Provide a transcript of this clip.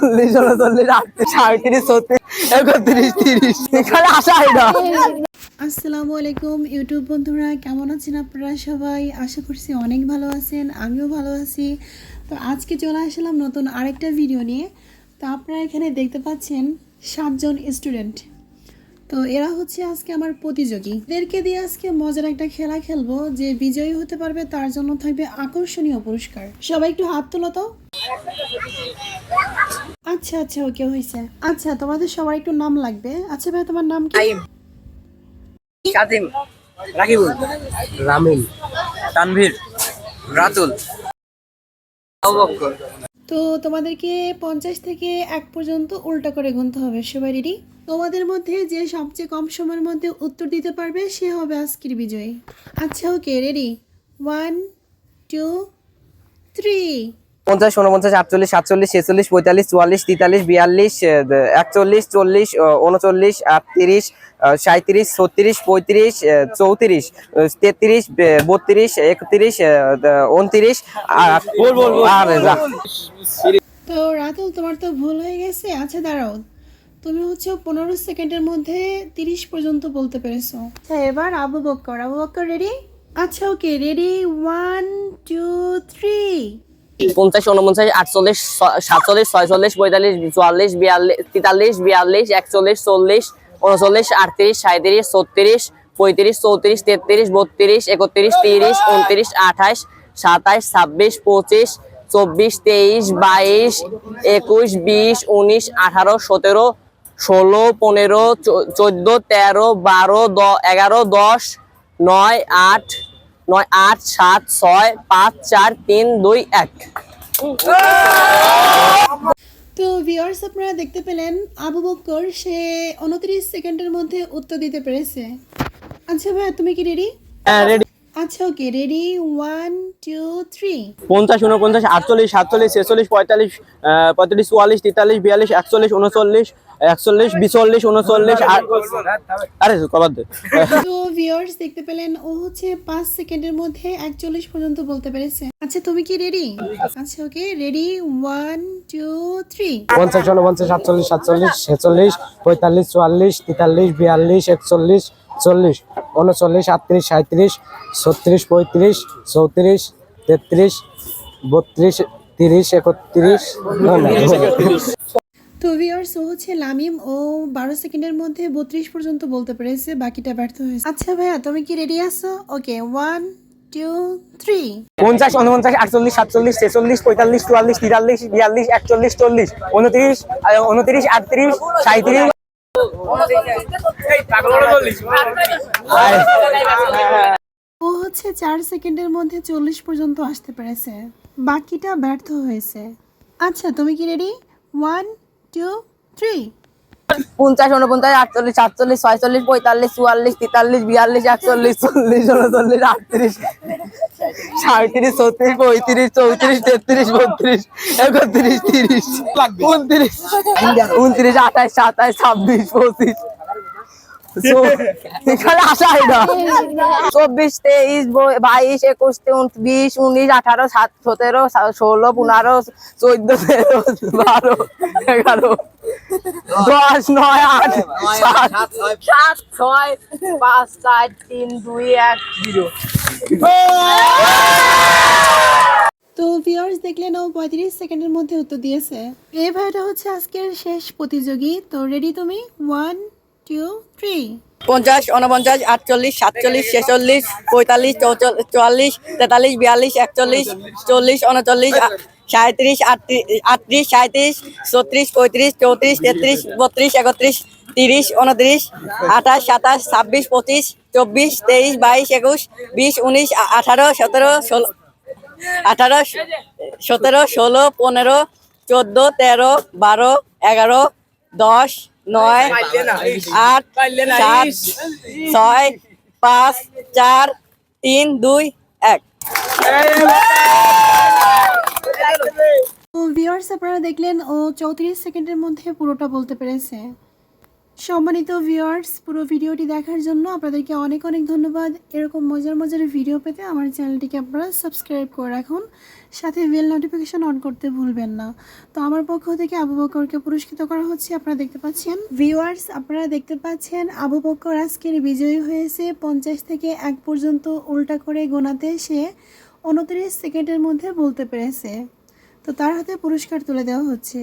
চল্লিশ, উনচল্লিশ, আটত্রিশ সাঁত্রিশ ছত্রিশ, একত্রিশ, তিরিশ। এখানে আসা হয় না। আসসালামু আলাইকুম, ইউটিউব বন্ধুরা, কেমন আছেন আপনারা সবাই? আশা করছি অনেক ভালো আছেন, আমিও ভালো আছি। তো আজকে চলে আসলাম নতুন আরেকটা ভিডিও নিয়ে। তো আপনারা এখানে দেখতে পাচ্ছেন সাতজন স্টুডেন্ট তো এরা হচ্ছে আজকে আমার প্রতিযোগী। এদেরকে দিয়ে আজকে মজার একটা খেলা খেলব, যে বিজয়ী হতে পারবে, তার জন্য থাকবে আকর্ষণীয় পুরস্কার। সবাই একটু হাত তোলো তো। আচ্ছা আচ্ছা ওকে হয়েছে আচ্ছা তোমাদের সবার একটু নাম লাগবে। আচ্ছা ভাই তোমার নাম কি? কাদিম রাকিবুল। রামিন তানভীর। রাতুল। তো তোমাদেরকে পঞ্চাশ থেকে এক পর্যন্ত উল্টা করে গুনতে হবে সবাই রেডি তোমাদের মধ্যে যে সবচেয়ে কম সময়ের মধ্যে উত্তর দিতে পারবে সে হবে আজকের বিজয়ী। আচ্ছা okay ready one two three পঞ্চাশ উনপঞ্চাশ আটচল্লিশ সাতচল্লিশ ছেচল্লিশ পঁয়তাল্লিশ চুয়াল্লিশ তেতাল্লিশ বিয়াল্লিশ একচল্লিশ চল্লিশ উনচল্লিশ আটত্রিশ সাঁত্রিশ ছত্রিশ পঁয়ত্রিশ চৌত্রিশ তেত্রিশ বত্রিশ একত্রিশ উনত্রিশ তো রাতুল তোমার তো ভুল হয়ে গেছে। আচ্ছা দাঁড়াও। তুমি হচ্ছে পনেরো সেকেন্ডের মধ্যে তিরিশ পর্যন্ত বলতে পেরেছ। হ্যাঁ এবার আবু বক্কর। আবু বক্কর রেডি আচ্ছা okay ready one two three পঞ্চাশ উনপঞ্চাশ আটচল্লিশ সাতচল্লিশ, ছয়চল্লিশ, পঁয়তাল্লিশ, চুয়াল্লিশ, বিয়াল্লিশ, তেতাল্লিশ, বিয়াল্লিশ, একচল্লিশ, চল্লিশ উনচল্লিশ আটত্রিশ সাঁত্রিশ ছত্রিশ, পঁয়ত্রিশ, চৌত্রিশ, তেত্রিশ, বত্রিশ, একত্রিশ, তিরিশ উনত্রিশ আঠাশ, সাতাশ, ছাব্বিশ, পঁচিশ, চব্বিশ, তেইশ, বাইশ, একুশ, বিশ, উনিশ, আঠারো, সতেরো, ষোলো, পনেরো চোদ্দ, তেরো, বারো, দ এগারো, দশ, নয়, আট নয় আট সাত ছয় পাঁচ চার তিন দুই এক। তো ভিউয়ার্স আপনারা দেখতে পেলেন আবু বক্কর সে উনত্রিশ সেকেন্ডের মধ্যে উত্তর দিতে পেরেছে। আচ্ছা ভাইয়া তুমি কি রেডি আচ্ছা okay ready one two three পঞ্চাশ উনপঞ্চাশ আটচল্লিশ সাতচল্লিশ ছেচল্লিশ পঁয়তাল্লিশ পঁয়তাল্লিশ চুয়াল্লিশ তেতাল্লিশ বিয়াল্লিশ একচল্লিশ উনচল্লিশ একচল্লিশ বিচল্লিশ উনচল্লিশ আর- আরে কবার দে। তো ভিউয়ার্স দেখতে পেলেন ও হচ্ছে পাঁচ সেকেন্ডের মধ্যে একচল্লিশ পর্যন্ত বলতে পেরেছে। আচ্ছা তুমি কি রেডি আচ্ছা okay ready one two three পঞ্চাশ উনপঞ্চাশ সাতচল্লিশ সাতচল্লিশ ছেচল্লিশ পঁয়তাল্লিশ চুয়াল্লিশ তেতাল্লিশ বিয়াল্লিশ একচল্লিশ চল্লিশ উনচল্লিশ আটত্রিশ সাঁত্রিশ ছত্রিশ পঁয়ত্রিশ চৌত্রিশ তেত্রিশ বত্রিশ তিরিশ একত্রিশ। তো ভিউয়ার্স ও হচ্ছে লামিম ও বারো সেকেন্ডের মধ্যে বত্রিশ পর্যন্ত বলতে পেরেছে বাকিটা ব্যর্থ হয়েছে। আচ্ছা ভাইয়া তুমি কি রেডি আছো? ওকে ওয়ান টু থ্রি পঞ্চাশ উনপঞ্চাশ আটচল্লিশ সাতচল্লিশ ছেচল্লিশ পঁয়তাল্লিশ চুয়াল্লিশ তিরাল্লিশ বিয়াল্লিশ একচল্লিশ চল্লিশ উনত্রিশ উনত্রিশ আটত্রিশ সাঁত্রিশ ও হচ্ছে চার সেকেন্ডের মধ্যে চল্লিশ পর্যন্ত আসতে পেরেছে বাকিটা ব্যর্থ হয়েছে। আচ্ছা তুমি কি রেডি ওয়ান টু থ্রি পঞ্চাশ উনপঞ্চাশ আটচল্লিশ সাতচল্লিশ ছয়চল্লিশ পঁয়তাল্লিশ চুয়াল্লিশ তেতাল্লিশ বিয়াল্লিশ একচল্লিশ চল্লিশ উনচল্লিশ আটত্রিশ সাঁত্রিশ ছত্রিশ পঁয়ত্রিশ চৌত্রিশ তেত্রিশ বত্রিশ একত্রিশ তিরিশ উনত্রিশ উনত্রিশ আঠাশ সাতাশ ছাব্বিশ পঁচিশ চৌ- এখানে আসা হয় না চব্বিশ তেইশ বাইশ একুশ বিশ উনিশ আঠারো সাত সতেরো ষোলো পনেরো চোদ্দ তেরো বারো এগারো দশ নয় আট সাত। সাত ছয় পাঁচ চার তিন দুই এক জিরো। তো ভিউয়ার্স দেখলেন ও পঁয়ত্রিশ সেকেন্ডের মধ্যে উত্তর দিয়েছে। এই ভাইটা হচ্ছে আজকের শেষ প্রতিযোগী। তো রেডি তুমি? ওয়ান টু থ্রি পঞ্চাশ উনপঞ্চাশ আটচল্লিশ, সাতচল্লিশ, ছেচল্লিশ, পঁয়তাল্লিশ চুয়াল্লিশ, তেতাল্লিশ, বিয়াল্লিশ, একচল্লিশ, চল্লিশ উনচল্লিশ সাঁত্রিশ আটত্রিশ সাঁত্রিশ ছত্রিশ, পঁয়ত্রিশ, চৌত্রিশ, তেত্রিশ, বত্রিশ, একত্রিশ, তিরিশ উনত্রিশ আঠাশ, সাতাশ, ছাব্বিশ, পঁচিশ, চব্বিশ, তেইশ, বাইশ, একুশ, বিশ, উনিশ আঠারো, সতেরো, ষোলো, আঠারো, সতেরো, ষোলো, পনেরো, চোদ্দ, তেরো, বারো, এগারো, দশ নয় আট সাত ছয় পাঁচ চার তিন দুই এক। তো ভিউয়ার্স আপনারা দেখলেন ও চৌত্রিশ সেকেন্ডের মধ্যে পুরোটা বলতে পেরেছে। সম্মানিত ভিউয়ার্স পুরো ভিডিওটি দেখার জন্য আপনাদেরকে অনেক অনেক ধন্যবাদ। এরকম মজার মজার ভিডিও পেতে আমার চ্যানেলটিকে আপনারা সাবস্ক্রাইব করে রাখুন। সাথে বেল নোটিফিকেশন অন করতে ভুলবেন না। তো আমার পক্ষ থেকে আবু বকরকে পুরস্কৃত করা হচ্ছে, আপনারা দেখতে পাচ্ছেন। ভিউয়ার্স আপনারা দেখতে পাচ্ছেন, আবু বকর আজকের বিজয়ী হয়েছে। পঞ্চাশ থেকে এক পর্যন্ত উল্টা করে গোনাতে সে উনত্রিশ সেকেন্ডের মধ্যে বলতে পেরেছে। তো তার হাতে পুরস্কার তুলে দেওয়া হচ্ছে।